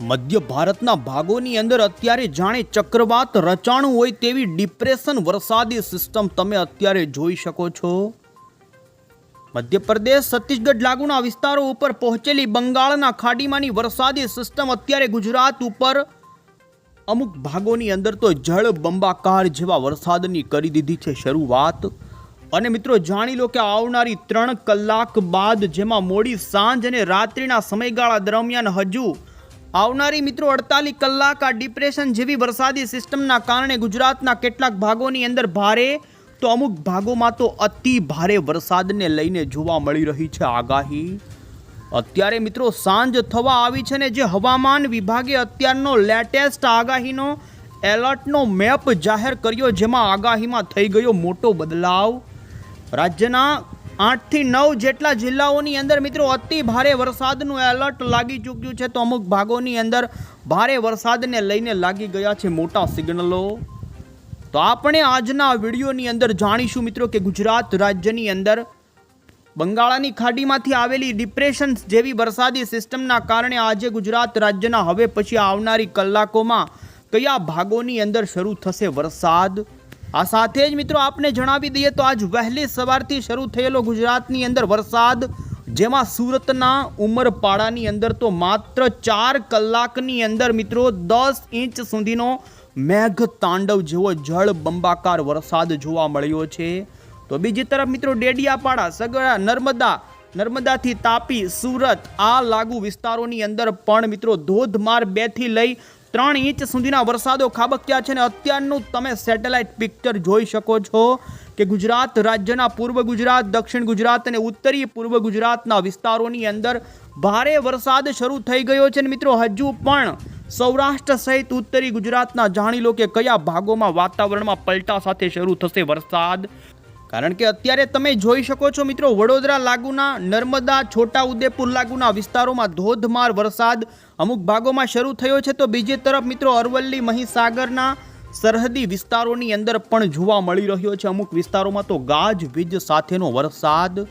મધ્ય ભારતના ભાગોની અંદર અત્યારે જાણે ચક્રવાત રચાણું હોય તેવી ડિપ્રેશન વરસાદી સિસ્ટમ તમે અત્યારે જોઈ શકો છો. મધ્યપ્રદેશ, છત્તીસગઢ લાગુના વિસ્તારો ઉપર પહોંચેલી બંગાળના ખાડીમાંની વરસાદી સિસ્ટમ અત્યારે ગુજરાત ઉપર અમુક ભાગોની અંદર તો જળ બંબાકાર જેવા વરસાદની કરી દીધી છે શરૂઆત. અને મિત્રો જાણી લો કે આવનારી ત્રણ કલાક બાદ જેમાં મોડી સાંજ અને રાત્રિના સમયગાળા દરમિયાન હજુ આવનારી મિત્રો અડતાલીસ કલાક આ ડિપ્રેશન જેવી વરસાદી સિસ્ટમના કારણે ગુજરાતના કેટલાક ભાગોની અંદર ભારે તો અમુક ભાગોમાં તો અતિ ભારે વરસાદને લઈને જોવા મળી રહી છે આગાહી. અત્યારે મિત્રો સાંજ થવા આવી છે ને જે હવામાન વિભાગે અત્યારનો લેટેસ્ટ આગાહીનો એલર્ટનો મેપ જાહેર કર્યો, જેમાં આગાહીમાં થઈ ગયો મોટો બદલાવ. રાજ્યના આઠથી નવ જેટલા જિલ્લાઓની અંદર મિત્રો અતિ ભારે વરસાદનું એલર્ટ લાગી ચૂક્યું છે. તો અમુક ભાગોની અંદર ભારે વરસાદને લઈને લાગી ગયા છે મોટા સિગ્નલો. તો આપણે આજના વિડીયોની અંદર જાણીશું મિત્રો કે ગુજરાત રાજ્યની અંદર બંગાળાની ખાડીમાંથી આવેલી ડિપ્રેશન જેવી વરસાદી સિસ્ટમના કારણે આજે ગુજરાત રાજ્યના હવે પછી આવનારી કલાકોમાં કયા ભાગોની અંદર શરૂ થશે વરસાદ? આ સાથે જ મિત્રો આપને જણાવી દઈએ તો આજ વહેલી સવારથી શરૂ થયેલો ગુજરાતની અંદર વરસાદ, જેમાં સુરતના ઉમરપાડાની અંદર તો માત્ર ચાર કલાકની અંદર મિત્રો દસ ઇંચ સુધીનો મેઘ તાંડવ જેવો જળ બંબાકાર વરસાદ જોવા મળ્યો છે. તો બીજી તરફ મિત્રો ડેડિયાપાડા, સગડા, નર્મદા, નર્મદાથી તાપી, સુરત આ લાગુ વિસ્તારોની અંદર પણ મિત્રો ધોધમાર બેથી લઈ ત્રણ ઇંચ સુધીના વરસાદો ખાબક્યા છે અને અત્યારનું તમે સેટેલાઇટ પિક્ચર જોઈ શકો છો કે ગુજરાત રાજ્યના પૂર્વ ગુજરાત, દક્ષિણ ગુજરાત અને ઉત્તરી પૂર્વ ગુજરાતના વિસ્તારોની અંદર ભારે વરસાદ શરૂ થઈ ગયો છે. અને મિત્રો, હજુ પણ સૌરાષ્ટ્ર સહિત ઉત્તરી ગુજરાતના જાણી લો કે કયા ભાગોમાં વાતાવરણમાં પલટા સાથે શરૂ થશે વરસાદ. કારણ કે અત્યારે તમે જોઈ શકો છો મિત્રો, વડોદરા લાગુના, નર્મદા છોટા ઉદેપુર લાગુના વિસ્તારોમાં ધોધમાર વરસાદ અમુક ભાગોમાં શરૂ થયો છે. તો બીજી તરફ મિત્રો, અરવલ્લી, મહીસાગરના સરહદી વિસ્તારોની અંદર પણ જોવા મળી રહ્યો છે. અમુક વિસ્તારોમાં તો ગાજ વીજ સાથેનો વરસાદ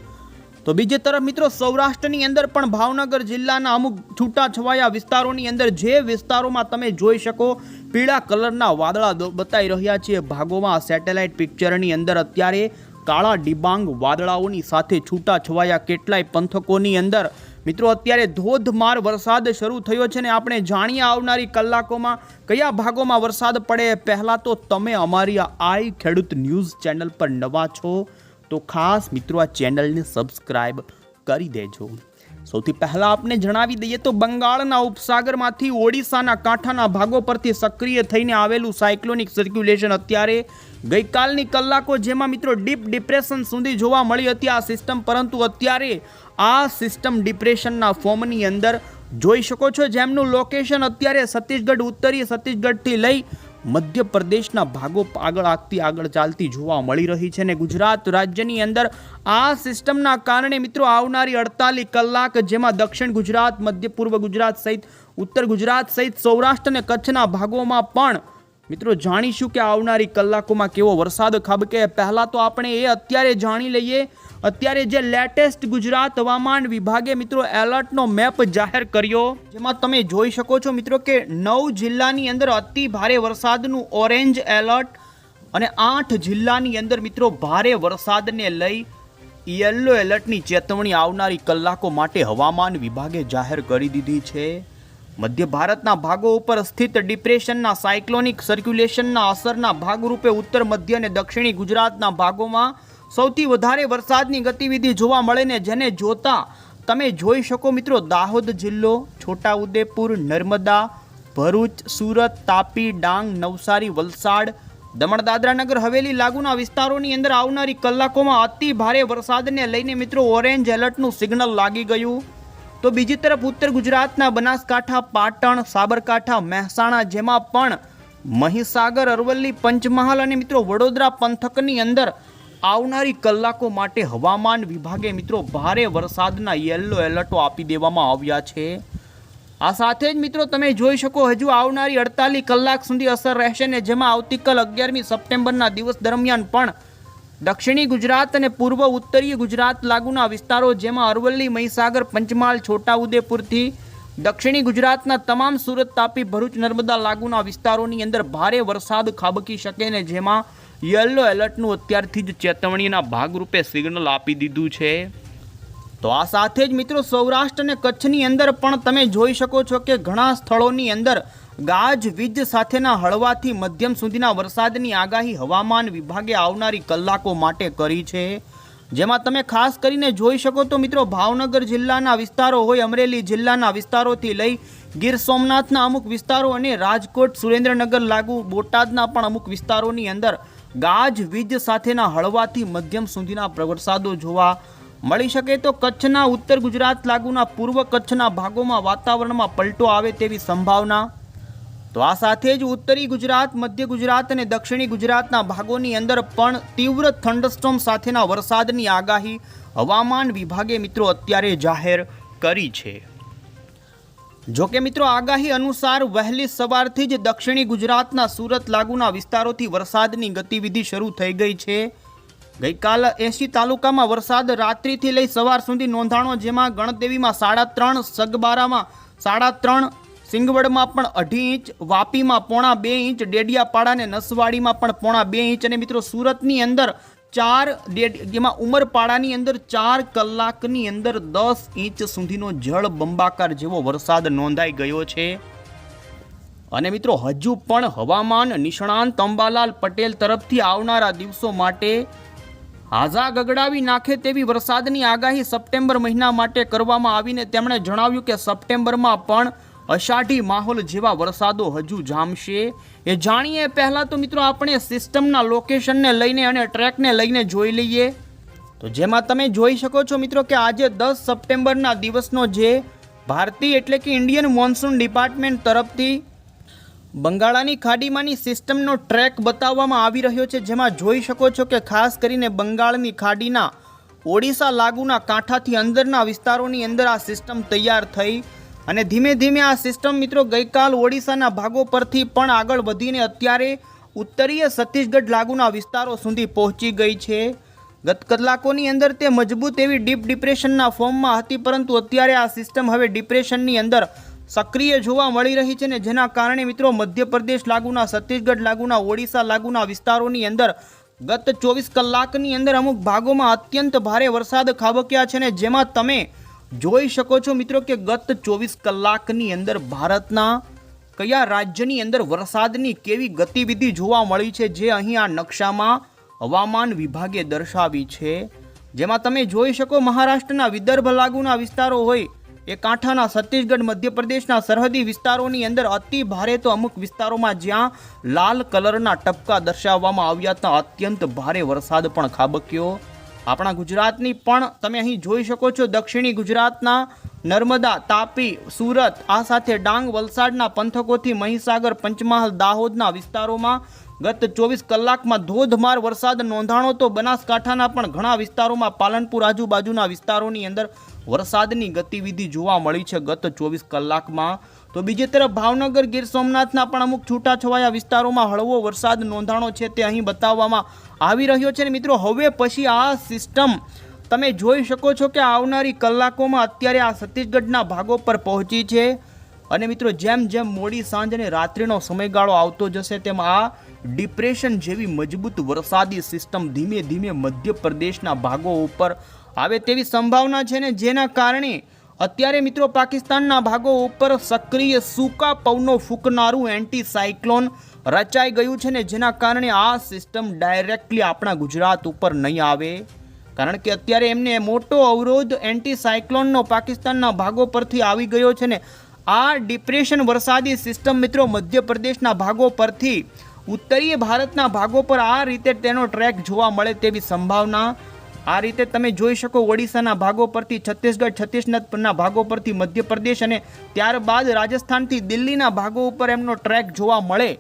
તો બીજી તરફ મિત્રો સૌરાષ્ટ્રની અંદર પણ ભાવનગર જિલ્લાના અમુક છૂટાછવાયા વિસ્તારોની અંદર જે વિસ્તારોમાં તમે જોઈ શકો, પીળા કલરના વાદળા બતાવી રહ્યા છે. ભાગોમાં સેટેલાઇટ પિક્ચરની અંદર અત્યારે કાળા ડિબાંગ વાદળાઓની સાથે છૂટાછવાયા કેટલાય પંથકોની અંદર. મિત્રો અત્યારે ધોધમાર વરસાદ શરૂ થયો છે ને આપણે જાણીએ આવનારી કલાકોમાં કયા ભાગોમાં વરસાદ પડે. પહેલાં તો તમે અમારી આઈ ખેડૂત ન્યૂઝ ચેનલ પર નવા છો. તો ખાસ મિત્રો આ ચેનલને સબસ્ક્રાઇબ કરી દેજો. સૌથી પહેલાં આપને જણાવી દઈએ તો બંગાળના ઉપસાગરમાંથી ઓડિશાના કાંઠાના ભાગો પરથી સક્રિય થઈને આવેલું સાયક્લોનિક સર્ક્યુલેશન અત્યારે ગઈકાલની કલાકો જેમાં મિત્રો ડીપ ડિપ્રેશન સુધી જોવા મળી હતી આ સિસ્ટમ, પરંતુ અત્યારે આ સિસ્ટમ ડિપ્રેશનના ફોર્મની અંદર જોઈ શકો છો. જેમનું લોકેશન અત્યારે છત્તીસગઢ, ઉત્તરીય છત્તીસગઢથી લઈ મધ્યપ્રદેશના ભાગો આગળ આગતી આગળ ચાલતી જોવા મળી રહી છે ને ગુજરાત રાજ્યની અંદર આ સિસ્ટમના કારણે મિત્રો આવનારી અડતાલીસ કલાક જેમાં દક્ષિણ ગુજરાત, મધ્ય પૂર્વ ગુજરાત સહિત, ઉત્તર ગુજરાત સહિત, સૌરાષ્ટ્ર અને કચ્છના ભાગોમાં પણ મિત્રો જાણીશું કે આવનારી કલાકોમાં કેવો વરસાદ, ખાબકે પહેલાં તો આપણે એ અત્યારે જાણી લઈએ અત્યારે જે લેટેસ્ટ ગુજરાત હવામાન વિભાગે મિત્રો એલર્ટનો મેપ જાહેર કર્યો. જેમાં તમે જોઈ શકો છો મિત્રો કે નવ જિલ્લાની અંદર અતિ ભારે વરસાદનું ઓરેન્જ એલર્ટ અને આઠ જિલ્લાની અંદર મિત્રો ભારે વરસાદને લઈ યલો એલર્ટની ચેતવણી આવનારી કલાકો માટે હવામાન વિભાગે જાહેર કરી દીધી છે. મધ્ય ભારતના ભાગો ઉપર સ્થિત ડિપ્રેશનના, સાયક્લોનિક સર્ક્યુલેશનના અસરના ભાગરૂપે ઉત્તર, મધ્ય અને દક્ષિણી ગુજરાતના ભાગોમાં સૌથી વધારે વરસાદની ગતિવિધિ જોવા મળે ને જેને જોતા તમે જોઈ શકો મિત્રો દાહોદ જિલ્લો, છોટાઉદેપુર, નર્મદા, ભરૂચ, સુરત, તાપી, ડાંગ, નવસારી, વલસાડ દમણ દાદરા નગર, હવેલી લાગુના વિસ્તારોની અંદર આવનારી કલાકોમાં અતિ ભારે વરસાદને લઈને મિત્રો ઓરેન્જ એલર્ટનું સિગ્નલ લાગી ગયું. તો બીજી તરફ ઉત્તર ગુજરાતના બનાસકાંઠા, પાટણ, સાબરકાંઠા, મહેસાણા જેમાં પણ મહીસાગર, અરવલ્લી, પંચમહાલ અને મિત્રો વડોદરા પંથકની અંદર આવનારી કલાકો માટે હવામાન વિભાગે મિત્રો ભારે વરસાદના યલો એલર્ટો આપી દેવામાં આવ્યા છે. આ સાથે જ મિત્રો તમે જોઈ શકો હજુ આવનારી અડતાલીસ કલાક સુધી અસર રહેશે ને જેમાં આવતીકાલ અગિયારમી સપ્ટેમ્બરના દિવસ દરમિયાન પણ દક્ષિણી ગુજરાત અને પૂર્વ ઉત્તરીય ગુજરાત લાગુના વિસ્તારો જેમાં અરવલ્લી, મહીસાગર, પંચમહાલ, છોટાઉદેપુરથી દક્ષિણી ગુજરાતના તમામ સુરત તાપી, ભરૂચ, નર્મદા લાગુના વિસ્તારોની અંદર ભારે વરસાદ ખાબકી શકે ને જેમાં યલો એલર્ટનું અત્યારથી જ ચેતવણીના ભાગરૂપે સિગ્નલ આપી દીધું છે. તો આ સાથે જ મિત્રો સૌરાષ્ટ્ર અને કચ્છની અંદર પણ તમે જોઈ શકો છો કે ઘણા સ્થળોની અંદર ગાજ વીજ સાથેના હળવાથી મધ્યમ સુધીના વરસાદની આગાહી હવામાન વિભાગે આવનારી કલાકો માટે કરી છે. જેમાં તમે ખાસ કરીને જોઈ શકો તો મિત્રો ભાવનગર જિલ્લાના વિસ્તારો હોય, અમરેલી જિલ્લાના વિસ્તારોથી લઈ ગીર સોમનાથના અમુક વિસ્તારો અને રાજકોટ સુરેન્દ્રનગર લાગુ બોટાદના પણ અમુક વિસ્તારોની અંદર ગાજ વીજ સાથેના હળવાથી મધ્યમ સુધીના પ્રવરસાદો જોવા મળી શકે તો કચ્છના ઉત્તર ગુજરાત લાગુના પૂર્વ કચ્છના ભાગોમાં વાતાવરણમાં પલટો આવે તેવી સંભાવના. તો આ સાથે જ ઉત્તરી ગુજરાત, મધ્ય ગુજરાત અને દક્ષિણી ગુજરાતના ભાગોની અંદર પણ તીવ્ર થંડસ્ટોમ સાથેના વરસાદની આગાહી હવામાન વિભાગે મિત્રો અત્યારે જાહેર કરી છે. જો કે મિત્રો, આગાહી અનુસાર વહેલી સવારથી જ દક્ષિણી ગુજરાતના સુરત લાગુના વિસ્તારોથી વરસાદની ગતિવિધિ શરૂ થઈ ગઈ છે. ગઈકાલ એસી તાલુકામાં વરસાદ રાત્રિથી લઈ સવાર સુધી નોંધાણો, જેમાં ગણદેવીમાં સાડા ત્રણ, સગબારામાં સાડા ત્રણ, સિંગવડમાં પણ અઢી ઇંચ, વાપીમાં પોણા બે ઇંચ ડેડિયાપાડા અને નસવાડીમાં પણ પોણા બે ઇંચ અને મિત્રો, સુરતની અંદર ચાર જેમાં ઉમરપાડાની અંદર ચાર કલાકની અંદર દસ ઇંચ સુધીનો જળ બંબાકાર જેવો વરસાદ નોંધાઈ ગયો છે. અને મિત્રો, હજુ પણ હવામાન નિષ્ણાંત અંબાલાલ પટેલ તરફથી આવનારા દિવસો માટે હાજા ગગડાવી નાખે તેવી વરસાદની આગાહી સપ્ટેમ્બર મહિના માટે કરવામાં આવીને તેમણે જણાવ્યું કે સપ્ટેમ્બરમાં પણ અષાઢી માહોલ જેવા વરસાદો હજુ જામશે. એ જાણીએ પહેલાં તો મિત્રો આપણે સિસ્ટમના લોકેશનને લઈને અને ટ્રેકને લઈને જોઈ લઈએ. તો જેમાં તમે જોઈ શકો છો મિત્રો કે આજે દસ સપ્ટેમ્બરના દિવસનો જે ભારતીય એટલે કે ઇન્ડિયન મોન્સૂન ડિપાર્ટમેન્ટ તરફથી બંગાળાની ખાડીમાંની સિસ્ટમનો ટ્રેક બતાવવામાં આવી રહ્યો છે. જેમાં જોઈ શકો છો કે ખાસ કરીને બંગાળની ખાડીના ઓડિશા લાગુના કાંઠાથી અંદરના વિસ્તારોની અંદર આ સિસ્ટમ તૈયાર થઈ અને ધીમે ધીમે આ સિસ્ટમ મિત્રો ગઈકાલ ઓડિશાના ભાગો પરથી પણ આગળ વધીને અત્યારે ઉત્તરીય છત્તીસગઢ લાગુના વિસ્તારો સુધી પહોંચી ગઈ છે. ગત કલાકોની અંદર તે મજબૂત એવી ડીપ ડિપ્રેશનના ફોર્મમાં હતી, પરંતુ અત્યારે આ સિસ્ટમ હવે ડિપ્રેશનની અંદર સક્રિય જોવા મળી રહી છે ને જેના કારણે મિત્રો મધ્યપ્રદેશ લાગુના, છત્તીસગઢ લાગુના, ઓડિશા લાગુના વિસ્તારોની અંદર ગત ચોવીસ કલાકની અંદર અમુક ભાગોમાં અત્યંત ભારે વરસાદ ખાબક્યા છે ને જેમાં તમે જોઈ શકો છો મિત્રો કે ગત ચોવીસ કલાકની અંદર ભારતના કયા રાજ્યની અંદર વરસાદની કેવી ગતિવિધિ જોવા મળી છે જે અહીં આ નકશામાં હવામાન વિભાગે દર્શાવી છે? જેમાં તમે જોઈ શકો મહારાષ્ટ્રના વિદર્ભ લાગુના વિસ્તારો હોય, એ કાંઠાના છત્તીસગઢ, મધ્યપ્રદેશના સરહદી વિસ્તારોની અંદર અતિ ભારે તો અમુક વિસ્તારોમાં જ્યાં લાલ કલરના ટપકા દર્શાવવામાં આવ્યા હતા. અત્યંત ભારે વરસાદ પણ ખાબક્યો. આપણા ગુજરાતની પણ તમે અહીં જોઈ શકો છો દક્ષિણી ગુજરાતના નર્મદા, તાપી, સુરત, આ સાથે ડાંગ, વલસાડના પંથકોથી મહીસાગર, પંચમહાલ, દાહોદના વિસ્તારોમાં ગત ચોવીસ કલાકમાં ધોધમાર વરસાદ નોંધાણો તો બનાસકાંઠાના પણ ઘણા વિસ્તારોમાં, પાલનપુર આજુબાજુના વિસ્તારોની અંદર વરસાદની ગતિવિધિ જોવા મળી છે ગત ચોવીસ કલાકમાં. તો બીજી તરફ ભાવનગર ગીર સોમનાથના પણ અમુક છૂટાછવાયા વિસ્તારોમાં હળવો વરસાદ નોંધાણો છે તે અહીં બતાવવામાં આવી રહ્યો છે. ને મિત્રો, હવે પછી આ સિસ્ટમ તમે જોઈ શકો છો કે આવનારી કલાકોમાં અત્યારે આ છત્તીસગઢના ભાગો પર પહોંચી છે. અને મિત્રો, જેમ જેમ મોડી સાંજ અને રાત્રિનો સમયગાળો આવતો જશે તેમ આ ડિપ્રેશન જેવી મજબૂત વરસાદી સિસ્ટમ ધીમે ધીમે મધ્યપ્રદેશના ભાગો ઉપર આવે તેવી સંભાવના છે. ને જેના કારણે અત્યારે મિત્રો પાકિસ્તાનના ભાગો ઉપર સક્રિય સૂકા પવનો ફૂંકનારું એન્ટી સાયક્લોન રચાઈ ગયું છે ને જેના કારણે આ સિસ્ટમ ડાયરેક્ટલી આપણા ગુજરાત ઉપર નહીં આવે. કારણ કે અત્યારે એમને મોટો અવરોધ એન્ટી સાયક્લોનનો પાકિસ્તાનના ભાગો પરથી આવી ગયો છે ને આ ડિપ્રેશન વરસાદી સિસ્ટમ મિત્રો મધ્યપ્રદેશના ભાગો પરથી ઉત્તરીય ભારતના ભાગો પર આ રીતે તેનો ટ્રેક જોવા મળે તેવી સંભાવના આ રીતે તમે જોઈ શકો ઓડિશાના ભાગો પરથી છત્તીસગઢ છત્તીસગઢના ભાગો પરથી મધ્યપ્રદેશ અને ત્યારબાદ રાજસ્થાનથી દિલ્હીના ભાગો ઉપર એમનો ટ્રેક જોવા મળે.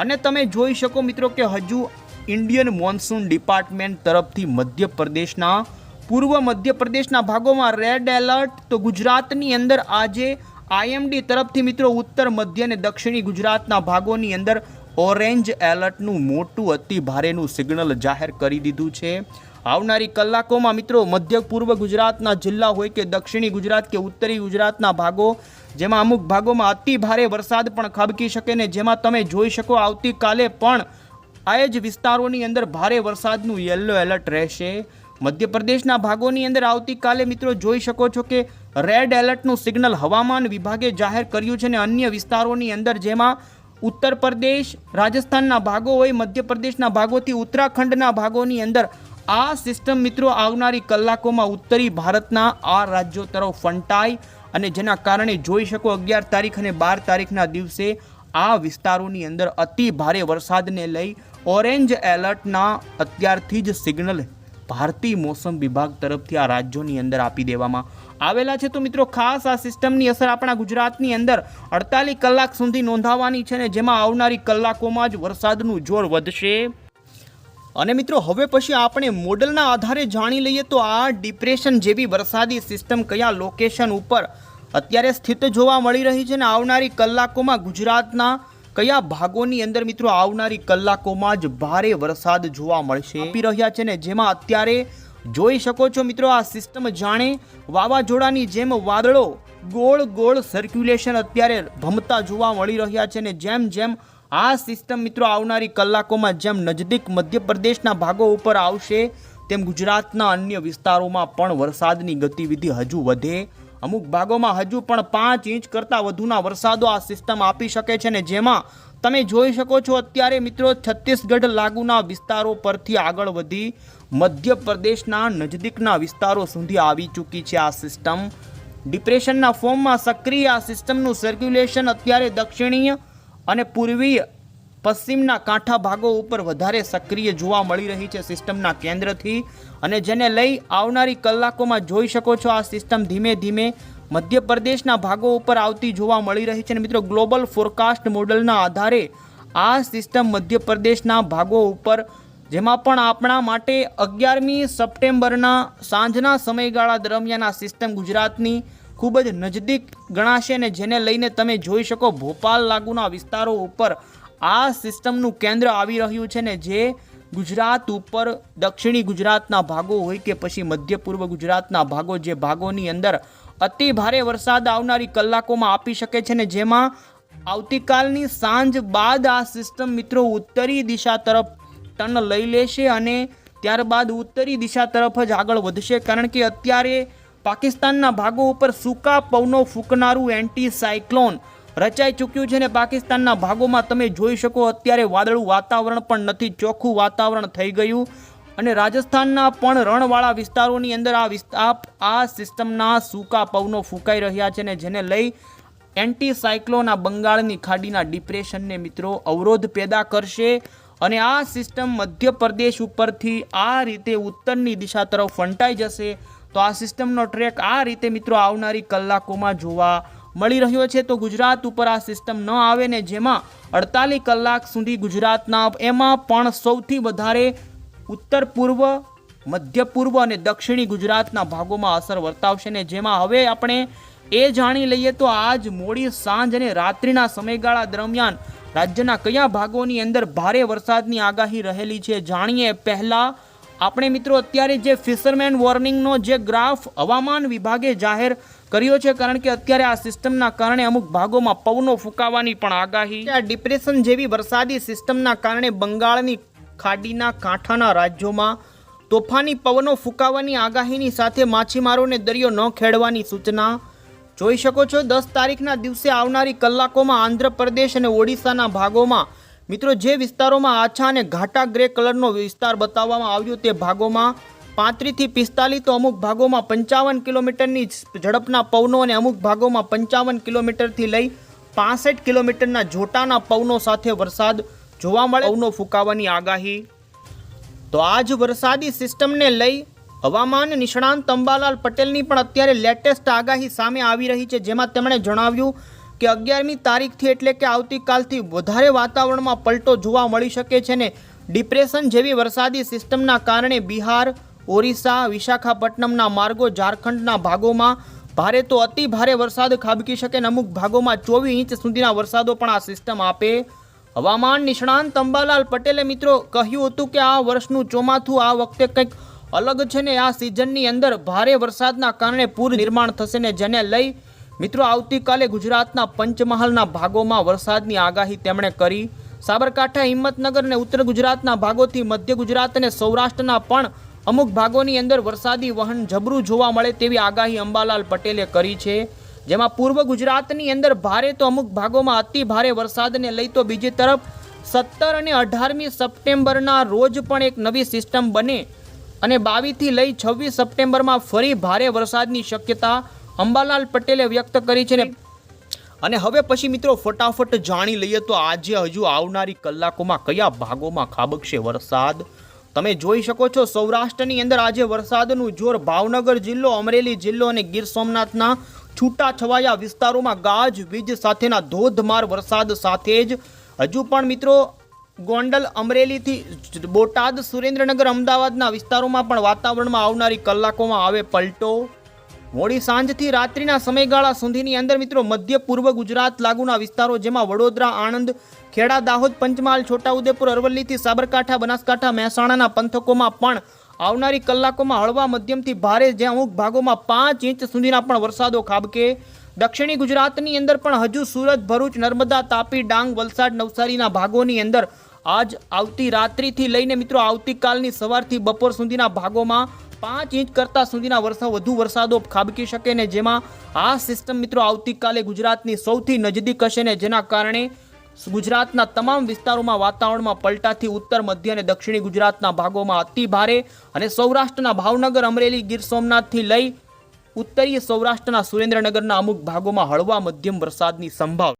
અને તમે જોઈ શકો મિત્રો કે હજુ ઇન્ડિયન મોન્સૂન ડિપાર્ટમેન્ટ તરફથી મધ્યપ્રદેશના, પૂર્વ મધ્યપ્રદેશના ભાગોમાં રેડ એલર્ટ, તો ગુજરાતની અંદર આજે આઈએમડી તરફથી મિત્રો ઉત્તર, મધ્ય અને દક્ષિણી ગુજરાતના ભાગોની અંદર ઓરેન્જ એલર્ટનું મોટું અતિ ભારેનું સિગ્નલ જાહેર કરી દીધું છે. આવનારી કલાકોમાં મિત્રો મધ્ય પૂર્વ ગુજરાતના જિલ્લા હોય કે દક્ષિણી ગુજરાત કે ઉત્તરી ગુજરાતના ભાગો, જેમાં અમુક ભાગોમાં અતિ ભારે વરસાદ પણ ખાબકી શકે ને જેમાં તમે જોઈ શકો આવતીકાલે પણ આ જ વિસ્તારોની અંદર ભારે વરસાદનું યલો એલર્ટ રહેશે. મધ્યપ્રદેશના ભાગોની અંદર આવતીકાલે મિત્રો જોઈ શકો છો કે રેડ એલર્ટનું સિગ્નલ હવામાન વિભાગે જાહેર કર્યું છે ને અન્ય વિસ્તારોની અંદર જેમાં ઉત્તર પ્રદેશ રાજસ્થાનના ભાગો હોય, મધ્યપ્રદેશના ભાગોથી ઉત્તરાખંડના ભાગોની અંદર આ સિસ્ટમ મિત્રો આવનારી કલાકોમાં ઉત્તરી ભારતના આ રાજ્યો તરફ ફંટાય અને જેના કારણે જોઈ શકો અગિયાર તારીખ અને બાર તારીખના દિવસે આ વિસ્તારોની અંદર અતિ ભારે વરસાદને લઈ ઓરેન્જ એલર્ટના અત્યારથી જ સિગ્નલ ભારતીય મોસમ વિભાગ તરફથી આ રાજ્યોની અંદર આપી દેવામાં આવેલા છે. તો મિત્રો ખાસ આ સિસ્ટમની અસર આપણા ગુજરાતની અંદર અડતાલીસ કલાક સુધી નોંધાવાની છે ને જેમાં આવનારી કલાકોમાં જ વરસાદનું જોર વધશે. અને મિત્રો, હવે પછી આપણે મોડલના આધારે જાણી લઈએ તો આ ડિપ્રેશન જેવી વરસાદી સિસ્ટમ કયા લોકેશન ઉપર અત્યારે સ્થિત જોવા મળી રહી છે ને આવનારી કલાકોમાં ગુજરાતના કયા ભાગોની અંદર મિત્રો આવનારી કલાકોમાં જ ભારે વરસાદ જોવા મળશે? આપી રહ્યા છે ને જેમાં અત્યારે જોઈ શકો છો મિત્રો, આ સિસ્ટમ જાણે વાવાઝોડાની જેમ વાદળો ગોળ ગોળ સર્ક્યુલેશન અત્યારે ભમતા જોવા મળી રહ્યા છે ને જેમ જેમ આ સિસ્ટમ મિત્રો આવનારી કલાકોમાં જેમ નજદીક મધ્યપ્રદેશના ભાગો ઉપર આવશે, તેમ ગુજરાતના અન્ય વિસ્તારોમાં પણ વરસાદની ગતિવિધિ હજુ વધે. અમુક ભાગોમાં હજુ પણ પાંચ ઇંચ કરતાં વધુના વરસાદો આ સિસ્ટમ આપી શકે છે ને જેમાં તમે જોઈ શકો છો અત્યારે મિત્રો છત્તીસગઢ લાગુના વિસ્તારો પરથી આગળ વધી મધ્યપ્રદેશના નજદીકના વિસ્તારો સુધી આવી ચૂકી છે આ સિસ્ટમ. ડિપ્રેશનના ફોર્મમાં સક્રિય આ સિસ્ટમનું સર્ક્યુલેશન અત્યારે દક્ષિણીય અને પૂર્વીય પશ્ચિમના કાંઠા ભાગો ઉપર વધારે સક્રિય જોવા મળી રહી છે સિસ્ટમના કેન્દ્રથી. અને જેને લઈ આવનારી કલાકોમાં જોઈ શકો છો આ સિસ્ટમ ધીમે ધીમે મધ્યપ્રદેશના ભાગો ઉપર આવતી જોવા મળી રહી છે. અને મિત્રો, ગ્લોબલ ફોરકાસ્ટ મોડલના આધારે આ સિસ્ટમ મધ્યપ્રદેશના ભાગો ઉપર, જેમાં પણ આપણા માટે અગિયારમી સપ્ટેમ્બરના સાંજના સમયગાળા દરમિયાન આ સિસ્ટમ ગુજરાતની ખૂબ જ નજદીક ગણાશે ને જેને લઈને તમે જોઈ શકો ભોપાલ લાગુના વિસ્તારો ઉપર આ સિસ્ટમનું કેન્દ્ર આવી રહ્યું છે ને જે ગુજરાત ઉપર, દક્ષિણી ગુજરાતના ભાગો હોય કે પછી મધ્ય પૂર્વ ગુજરાતના ભાગો જે ભાગોની અંદર અતિ ભારે વરસાદ આવનારી કલાકોમાં આપી શકે છે ને જેમાં આવતીકાલની સાંજ બાદ આ સિસ્ટમ મિત્રો ઉત્તરી દિશા તરફ ટર્ન લઈ લેશે અને ત્યારબાદ ઉત્તરી દિશા તરફ જ આગળ વધશે કારણ કે અત્યારે પાકિસ્તાનના ભાગો ઉપર સૂકા પવનો ફૂંકનારું એન્ટી સાયક્લોન રચાઈ ચૂક્યું છે ને પાકિસ્તાનના ભાગોમાં તમે જોઈ શકો અત્યારે વાદળું વાતાવરણ પણ નથી, ચોખ્ખું વાતાવરણ થઈ ગયું. અને રાજસ્થાનના પણ રણવાળા વિસ્તારોની અંદર આ વિસ્તાર આ સિસ્ટમના સૂકા પવનો ફૂંકાઈ રહ્યા છે ને જેને લઈ એન્ટી સાયક્લોન આ બંગાળની ખાડીના ડિપ્રેશનને મિત્રો અવરોધ પેદા કરશે. અને આ સિસ્ટમ મધ્યપ્રદેશ ઉપરથી આ રીતે ઉત્તરની દિશા તરફ ફંટાઈ જશે. તો આ સિસ્ટમનો ટ્રેક આ રીતે મિત્રો આવનારી કલાકોમાં જોવા મળી રહ્યો છે. તો ગુજરાત ઉપર આ સિસ્ટમ ન આવે ને જેમાં અડતાલીસ કલાક સુધી ગુજરાતના એમાં પણ સૌથી વધારે ઉત્તર પૂર્વ, મધ્ય પૂર્વ અને દક્ષિણી ગુજરાતના ભાગોમાં અસર વર્તાવશે ને જેમાં હવે આપણે એ જાણી લઈએ તો આજ મોડી સાંજ અને રાત્રિના સમયગાળા દરમિયાન રાજ્યના કયા ભાગોની અંદર ભારે વરસાદની આગાહી રહેલી છે જાણીએ પહેલા આપણે મિત્રો અત્યારે જે ફિશરમેન વોર્નિંગનો જે ગ્રાફ હવામાન વિભાગે જાહેર કર્યો છે, કારણ કે અત્યારે આ સિસ્ટમના કારણે અમુક ભાગોમાં પવનો ફૂંકાવાની પણ આગાહી. આ ડિપ્રેશન જેવી વરસાદી સિસ્ટમના કારણે બંગાળની ખાડીના કાંઠાના રાજ્યોમાં તોફાની પવનો ફૂંકાવાની આગાહીની સાથે માછીમારોને દરિયો ન ખેડવાની સૂચના. જોઈ શકો છો, દસ તારીખના દિવસે આવનારી કલાકોમાં આંધ્રપ્રદેશ અને ઓડિશાના ભાગોમાં મિત્રો, જે વિસ્તારોમાં આછા અને ઘાટા ગ્રે કલરનો વિસ્તાર બતાવવામાં આવ્યો તે ભાગોમાં પાંત્રીસથી પિસ્તાલીસ તો અમુક ભાગોમાં પંચાવન કિલોમીટરની ઝડપના પવનો અને અમુક ભાગોમાં પંચાવન કિલોમીટરથી લઈ પાસઠ કિલોમીટરના જોટાના પવનો સાથે વરસાદ જોવા મળે. પવનો ફૂંકાવાની આગાહી. તો આ જ વરસાદી સિસ્ટમને લઈ હવામાન નિષ્ણાંત અંબાલાલ પટેલની પણ અત્યારે લેટેસ્ટ આગાહી સામે આવી રહી છે, જેમાં તેમણે જણાવ્યું કે અગિયારમી તારીખથી એટલે કે આવતીકાલથી વધારે વાતાવરણમાં પલટો જોવા મળી શકે છે ને ડિપ્રેશન જેવી વરસાદી સિસ્ટમના કારણે બિહાર, ઓરિસ્સા, વિશાખાપટ્ટનમના માર્ગો ઝારખંડના ભાગોમાં ભારે તો અતિ ભારે વરસાદ ખાબકી શકે ને અમુક ભાગોમાં ચોવીસ ઇંચ સુધીના વરસાદો પણ આ સિસ્ટમ આપે. હવામાન નિષ્ણાંત અંબાલાલ પટેલે મિત્રો કહ્યું હતું કે આ વર્ષનું ચોમાથું આ વખતે કંઈક અલગ છે ને આ સિઝનની અંદર ભારે વરસાદના કારણે પૂર નિર્માણ થશે ને જેને લઈ મિત્રો, આવતીકાલે ગુજરાતના પંચમહાલના ભાગોમાં વરસાદની આગાહી તેમણે કરી. સાબરકાંઠા, હિંમતનગર અને ઉત્તર ગુજરાતના ભાગોથી મધ્ય ગુજરાત અને સૌરાષ્ટ્રના પણ અમુક ભાગોની અંદર વરસાદી વહન જબરું જોવા મળે તેવી આગાહી અંબાલાલ પટેલે કરી છે. જેમાં પૂર્વ ગુજરાતની અંદર ભારે તો અમુક ભાગોમાં અતિ ભારે વરસાદને લઈ તો બીજી તરફ સત્તર અને અઢારમી સપ્ટેમ્બરના રોજ પણ એક નવી સિસ્ટમ બને અને બાવીસથી લઈ છવ્વીસ સપ્ટેમ્બરમાં ફરી ભારે વરસાદની શક્યતા અંબાલાલ પટેલે વ્યક્ત કરી છે ને અને હવે પછી મિત્રો ફટાફટ જાણી લઈએ તો આજે હજુ આવનારી કલાકોમાં કયા ભાગોમાં ખાબકશે વરસાદ? તમે જોઈ શકો છો સૌરાષ્ટ્રની અંદર આજે વરસાદનું જોર ભાવનગર જિલ્લો, અમરેલી જિલ્લો અને ગીર સોમનાથના છૂટાછવાયા વિસ્તારોમાં ગાજ, વીજ સાથેના ધોધમાર વરસાદ સાથે જ. હજુ પણ મિત્રો ગોંડલ, અમરેલીથી બોટાદ, સુરેન્દ્રનગર, અમદાવાદના વિસ્તારોમાં પણ વાતાવરણમાં આવનારી કલાકોમાં આવે પલટો. મોડી સાંજથી રાત્રિના સમયગાળા સુધીની અંદર મિત્રો મધ્ય પૂર્વ ગુજરાત લાગુના વિસ્તારો જેમાં વડોદરા, આણંદ, ખેડા, દાહોદ, પંચમહાલ, છોટાઉદેપુર, અરવલ્લીથી સાબરકાંઠા, બનાસકાંઠા, મહેસાણાના પંથકોમાં પણ આવનારી કલાકોમાં હળવા મધ્યમથી ભારે જે અમુક ભાગોમાં પાંચ ઇંચ સુધીના પણ વરસાદો ખાબકે. દક્ષિણી ગુજરાતની અંદર પણ હજુ સુરત, ભરૂચ, નર્મદા, તાપી, ડાંગ, વલસાડ, નવસારીના ભાગોની અંદર આજ આવતી રાત્રિથી લઈને મિત્રો આવતીકાલની સવારથી બપોર સુધીના ભાગોમાં પાંચ ઇંચ કરતાં સુધીના વર્ષો વધુ વરસાદો ખાબકી શકે ને જેમાં આ સિસ્ટમ મિત્રો આવતીકાલે ગુજરાતની સૌથી નજદીક હશે ને જેના કારણે ગુજરાતના તમામ વિસ્તારોમાં વાતાવરણમાં પલટાથી ઉત્તર, મધ્ય અને દક્ષિણી ગુજરાતના ભાગોમાં અતિ ભારે અને સૌરાષ્ટ્રના ભાવનગર, અમરેલી, ગીર સોમનાથથી લઈ ઉત્તરીય સૌરાષ્ટ્રના સુરેન્દ્રનગરના અમુક ભાગોમાં હળવા, મધ્યમ વરસાદની સંભાવના.